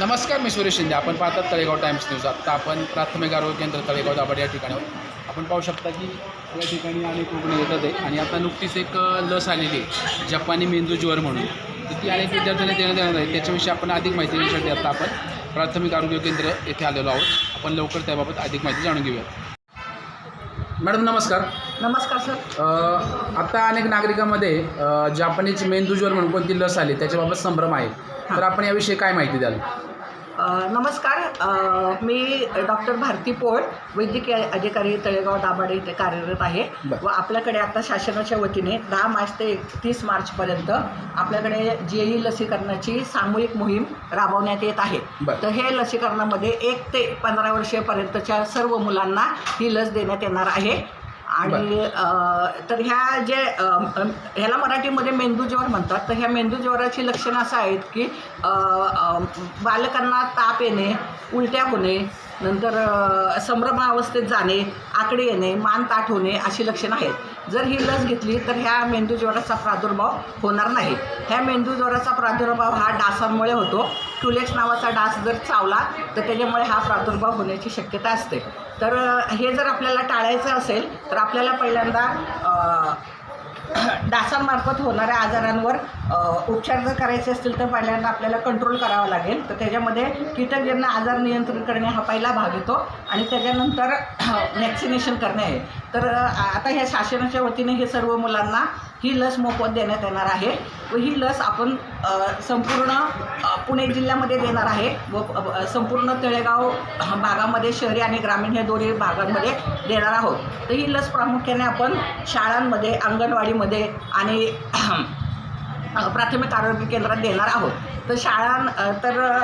नमस्कार मी सुरेश शिंदे. आपण पाहतात तळेगाव टाइम्स न्यूज. आत्ता आपण प्राथमिक आरोग्य केंद्र तळेगाव दाबड या ठिकाणी आहोत. आपण पाहू शकता की या ठिकाणी अनेक रुग्ण येतात आहे. आणि आता नुकतीच एक लस आलेली आहे. जपानी मेंदू ज्वर म्हणून. ती अनेक विद्यार्थ्यांना देण्यात येणार आहे. त्याच्याविषयी आपण अधिक माहिती देण्यासाठी आता आपण प्राथमिक आरोग्य केंद्र येथे आलेलो आहोत. आपण लवकर त्याबाबत अधिक माहिती जाणून घेऊयात मॅडम नमस्कार. नमस्कार सर. आता अनेक नागरिकांमध्ये जापानीज मेंदू ज्वर म्हणून कोणती लस आली त्याच्याबाबत संभ्रम आहे. तर आपण याविषयी काय माहिती द्याल? नमस्कार. मी डॉक्टर भारती पोळ वैद्यकीय अधिकारी तळेगाव दाभाडे इथे कार्यरत आहे. व आपल्याकडे आता शासनाच्या वतीने दहा मार्च ते एकतीस मार्चपर्यंत आपल्याकडे जे ई लसीकरणाची सामूहिक मोहीम राबवण्यात येत आहे. तर हे लसीकरणामध्ये एक ते पंधरा वर्षापर्यंतच्या सर्व मुलांना ही लस देण्यात येणार आहे. आणि तर ह्या जे ह्याला मराठीमध्ये मेंदूज्वर म्हणतात. तर ह्या मेंदूज्वराची लक्षणं असं आहेत की बालकांना ताप येणे उलट्या होणे नंतर संभ्रमावस्थेत जाणे आकडे येणे मान ताठ होणे अशी लक्षणं आहेत. जर ही लस घेतली तर ह्या मेंदूज्वराचा प्रादुर्भाव होणार नाही. ह्या मेंदूज्वराचा प्रादुर्भाव हा डासांमुळे होतो. क्युलेक्स नावाचा डास जर चावला तर त्याच्यामुळे हा प्रादुर्भाव होण्याची शक्यता असते. तर हे जर आपल्याला टाळायचं असेल तर आपल्याला पहिल्यांदा डासांमार्फत होणाऱ्या आजारांवर उपचार जर करायचे असतील तर पहिल्यांदा आपल्याला कंट्रोल करावा लागेल. तर त्याच्यामध्ये कीटकजन्य आजार नियंत्रण करणे हा पहिला भाग येतो आणि त्याच्यानंतर वॅक्सिनेशन करणे आहे. तर आता ह्या शासनाच्या वतीने हे सर्व मुलांना ही लस मोफत देण्यात येणार आहे व ही लस आपण संपूर्ण पुणे जिल्ह्यामध्ये देणार आहे व संपूर्ण तळेगाव भागामध्ये शहरी आणि ग्रामीण हे दोन्ही भागांमध्ये देणार आहोत. तर ही लस प्रामुख्याने आपण शाळांमध्ये अंगणवाडीमध्ये आणि प्राथमिक आरोग्य केंद्रात देणार आहोत. तर शाळां तर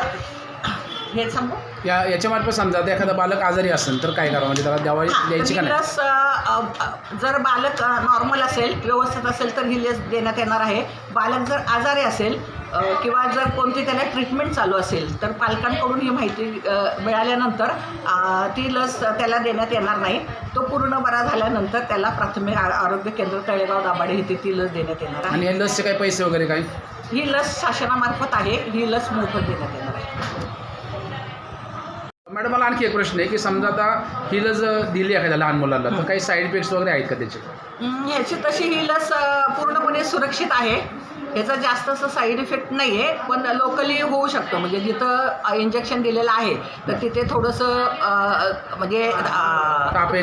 हे सांगू? या याच्यामार्फत समजा आता एखादा बालक आजारी असेल तर काय करावं? म्हणजे त्याला द्यावा हा, द्यायची का ही नाही? लस अ, अ, जर बालक नॉर्मल असेल व्यवस्थित असेल तर ही लस देण्यात येणार आहे. बालक जर आजारी असेल अ, किंवा जर कोणती त्याला ट्रीटमेंट चालू असेल तर पालकांकडून ही माहिती अ, मिळाल्यानंतर अ, ती लस त्याला देण्यात येणार नाही. तो पूर्ण बरा झाल्यानंतर त्याला प्राथमिक आ- आरोग्य केंद्र तळेगाव दाभाडे इथे ती लस देण्यात येणार आहे. आणि या लसचे काही पैसे वगैरे काय? ही लस शासनामार्फत आहे. ही लस मोफत देण्यात येणार आहे. मॅडम मला आणखी एक प्रश्न आहे की समजा आता ही लस दिली एखाद्या लहान मुलाला तर काही साईड इफेक्ट्स वगैरे आहेत का त्याचे? ह्याची तशी ही लस अ, पूर्णपणे सुरक्षित आहे. ह्याचा जास्त असं साईड इफेक्ट नाही आहे पण लोकली होऊ शकतो. म्हणजे जिथं इंजेक्शन दिलेलं आहे तर तिथे थोडंसं म्हणजे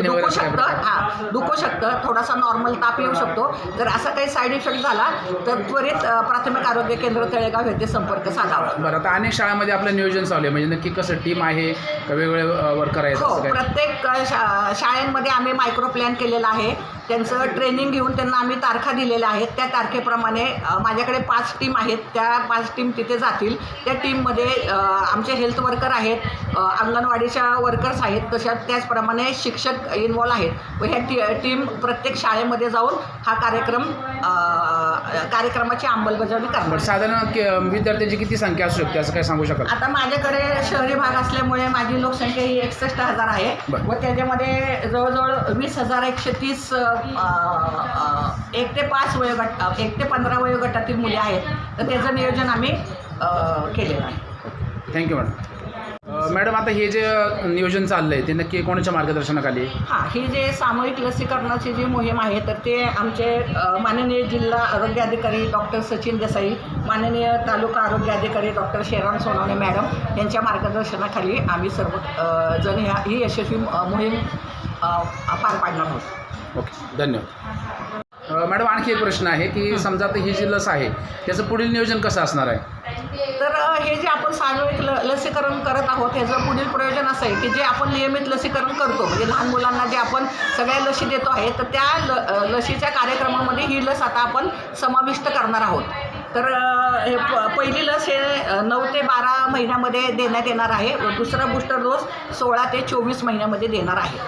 दुखू शकतं? हां दुखू शकतं. थोडासा नॉर्मल ताप येऊ शकतो. जर असा काही साईड इफेक्ट झाला तर त्वरित प्राथमिक आरोग्य केंद्र तळेगाव येथे संपर्क साधावा. बरं आता अनेक शाळांमध्ये आपलं नियोजन चालू आहे. म्हणजे नक्की कसं टीम आहे का वेगवेगळे वर्कर आहेत हो प्रत्येक शा शाळेमध्ये आम्ही मायक्रो प्लॅन केलेला आहे. त्यांचं ट्रेनिंग घेऊन त्यांना आम्ही तारखा दिलेल्या आहेत. त्या तारखेप्रमाणे माझ्याकडे पाच टीम आहेत. त्या पाच टीम तिथे जातील. त्या टीममध्ये आमचे हेल्थ वर्कर आहेत. अंगणवाडीच्या वर्कर्स आहेत तशा त्याचप्रमाणे शिक्षक इन्वॉल्व आहेत. व ह्या टी टीम प्रत्येक शाळेमध्ये जाऊन हा कार्यक्रम कार्यक्रमाची अंमलबजावणी करणार. साधारण के- विद्यार्थ्यांची किती संख्या असू शकते? असं काय सांगू शकाल आता माझ्याकडे शहरी भाग असल्यामुळे माझी लोकसंख्या ही एकसष्ट हजार आहे. व त्याच्यामध्ये जवळजवळ वीस हजार एकशे तीस एक ते पाच वयोगट एक ते पंधरा वयोगटातील मुले आहेत. तर त्याचं नियोजन आम्ही केलेलं आहे. थँक्यू मॅडम मॅडम आता हे जे नियोजन चाललं आहे ते नक्की कोणाच्या मार्गदर्शनाखाली? हां ही जे सामूहिक लसीकरणाची जी मोहीम आहे तर ते आमचे माननीय जिल्हा आरोग्य अधिकारी डॉक्टर सचिन देसाई माननीय तालुका आरोग्य अधिकारी डॉक्टर शेराम सोनवणे मॅडम यांच्या मार्गदर्शनाखाली आम्ही सर्व जण ह्या ही यशस्वी मोहीम पार पाडणार आहोत ओके धन्यवाद मॅडम आणखी एक प्रश्न आहे की समजा आता ही जी लस आहे त्याचं पुढील नियोजन कसं असणार आहे? तर अ, हे जे आपण सामूहिक ल लसीकरण करत आहोत ह्याचं पुढील प्रयोजन असं आहे की जे आपण नियमित लसीकरण करतो म्हणजे लहान मुलांना जे आपण सगळ्या लसी देतो आहे तर त्या ल अ, लसीच्या कार्यक्रमामध्ये ही लस आता आपण समाविष्ट करणार आहोत. तर अ, हे प पहिली लस हे अ, नऊ ते बारा महिन्यामध्ये देण्यात येणार आहे. व दुसरा बूस्टर डोस सोळा ते चोवीस महिन्यामध्ये देणार आहे.